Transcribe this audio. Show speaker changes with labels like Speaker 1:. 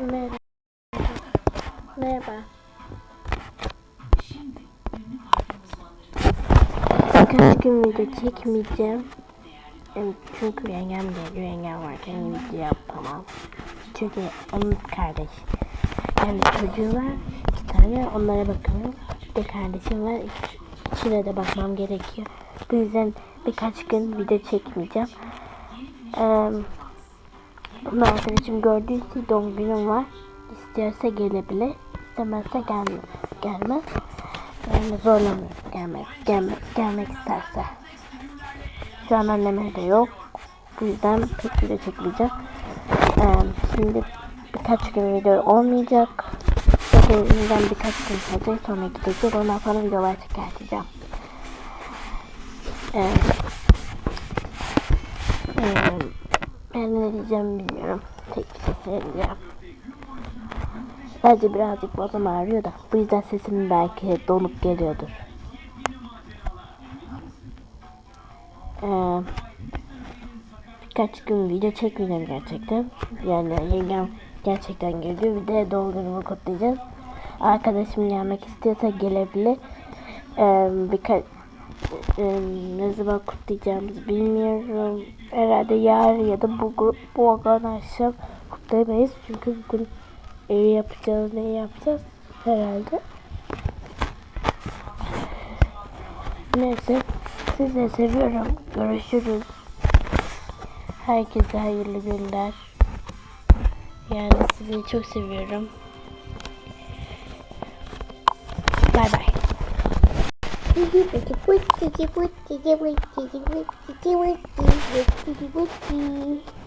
Speaker 1: Merhaba. Merhaba. Birkaç gün video çekmeyeceğim. Çünkü yengem geliyor. Yengem varken video yapamam. Çünkü onun kardeş. Yani çocuğu var. iki tane. Onlara bakıyorum. Bir de kardeşim var. İk- İkisine de bakmam gerekiyor. Bu yüzden birkaç gün video çekmeyeceğim. Eee bunu arkadaşım gördüyse doğum günüm var. İstiyorsa gelebilir. İstemezse gelme, gelmez. Yani zorlamıyor. Gelmez, gelmez, gelmek isterse. Şu an annem evde yok. Bu yüzden pek video çekmeyeceğim. Ee, şimdi birkaç gün video olmayacak. Beklediğimden birkaç gün kalacak. Sonra gidecek. Ondan sonra videolar çıkartacağım. Ee, ee, ben ne diyeceğim bilmiyorum. Tek bir şey söyleyeceğim. Sadece birazcık boğazım ağrıyor da. Bu yüzden sesim belki donup geliyordur. Ee, birkaç gün video çekmeyeceğim gerçekten. Yani yengem gerçekten geliyor. Bir de doğum günümü kutlayacağız. Arkadaşım gelmek istiyorsa gelebilir. Ee, birkaç e, ne zaman kutlayacağımızı bilmiyorum. Herhalde yarın ya da bu, bu akşam kutlayamayız. Çünkü bugün evi yapacağız, ne yapacağız herhalde. Neyse, sizi seviyorum. Görüşürüz. Herkese hayırlı günler. Yani sizi çok seviyorum. Bay bay.
Speaker 2: 이렇게 뿔찌기 뿔찌기 뿔찌기 뿔찌기 뿔찌기 뿔찌기 뿔찌기